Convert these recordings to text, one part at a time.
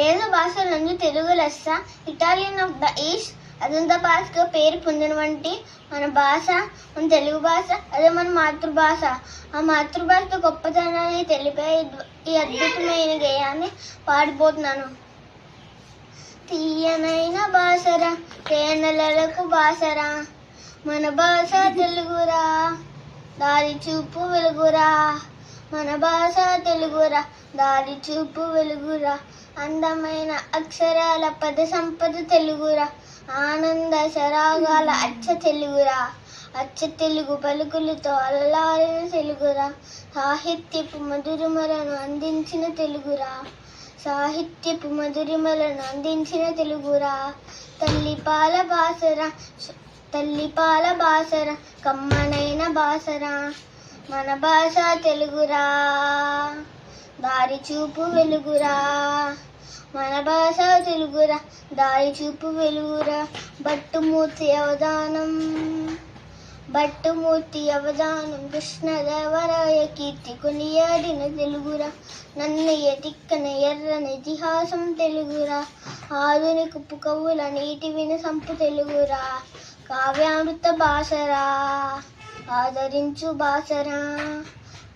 దేశ భాషలందు తెలుగు లెస్స ఇటాలియన్ ఆఫ్ ద ఈస్ట్ అదంత భాషగా పేరు పొందిన వంటి మన భాష మన తెలుగు భాష అదే మన మాతృభాష. ఆ మాతృభాష గొప్పతనాన్ని తెలిపే ఈ ఈ అద్భుతమైన గేయాన్ని పాడిపోతున్నాను. తీయనైన భాషరా తేనెలకు భాషరా. మన భాష తెలుగురా దారి చూపు వెలుగురా. మన భాష తెలుగురా దారి చూపు వెలుగురా. అందమైన అక్షరాల పద సంపద తెలుగురా. ఆనంద సరాగాల అచ్చ తెలుగురా. అచ్చ తెలుగు పలుకులతో అల్లారిన తెలుగురా. సాహిత్యపు మధురిమలను అందించిన తెలుగురా. సాహిత్యపు మధురిమలను అందించిన తెలుగురా. తల్లిపాల పాల తల్లిపాల తల్లి బాసరా కమ్మనైన బాసరా. మన భాష తెలుగురా. దారి చూపు వెలుగురా. మన భాష తెలుగురా దారి చూపు వెలుగురా. భట్టుమూర్తి అవధానం భట్టుమూర్తి అవధానం. కృష్ణదేవరాయ కీర్తి కొనియాడిన తెలుగురా. నన్నయ్య తిక్కన ఎర్రన ఇతిహాసం తెలుగురా. ఆధునిక కవుల నీటి వినసంపు తెలుగురా. కావ్యామృత భాషరా. ఆదరించు భాషరా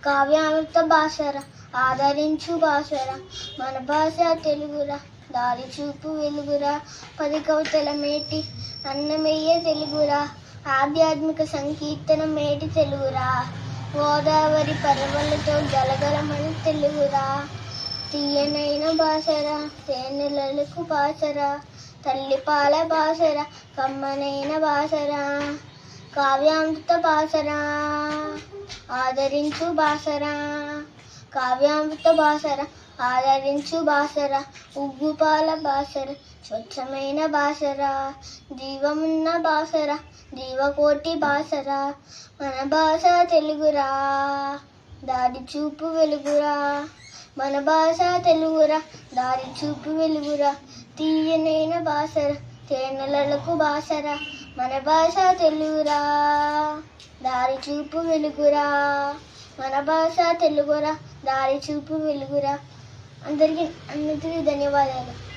కావ్యామృత భాషరా ఆదరించు భాషరా మన భాష తెలుగురా దారి చూపు వెలుగురా పది కవితల మేటి అన్నమయ్య తెలుగురా ఆధ్యాత్మిక సంకీర్తన మేటి తెలుగురా గోదావరి పర్వలతో గలగలమని తెలుగురా తీయనైన భాషరా తేనెలకు భాషరా తల్లిపాల భాషరా కమ్మనైన భాషరా కావ్యామృత బాసరా ఆదరించు బాసరా. కావ్యామృత బాసర ఆదరించు బాసరా. ఉగ్గుపాల బాసర స్వచ్ఛమైన బాసరా. జీవమున్న బాసరా జీవకోటి బాసరా. మన భాష తెలుగురా దారి చూపు వెలుగురా. మన భాష తెలుగురా దారి చూపు వెలుగురా. తీయనైన బాసరా తేనెలకు బాసరా. మన భాష తెలుగురా. దారి చూపు వెలుగురా. మన భాష తెలుగురా దారి చూపు వెలుగురా. అందరికీ అందరికీ ధన్యవాదాలు.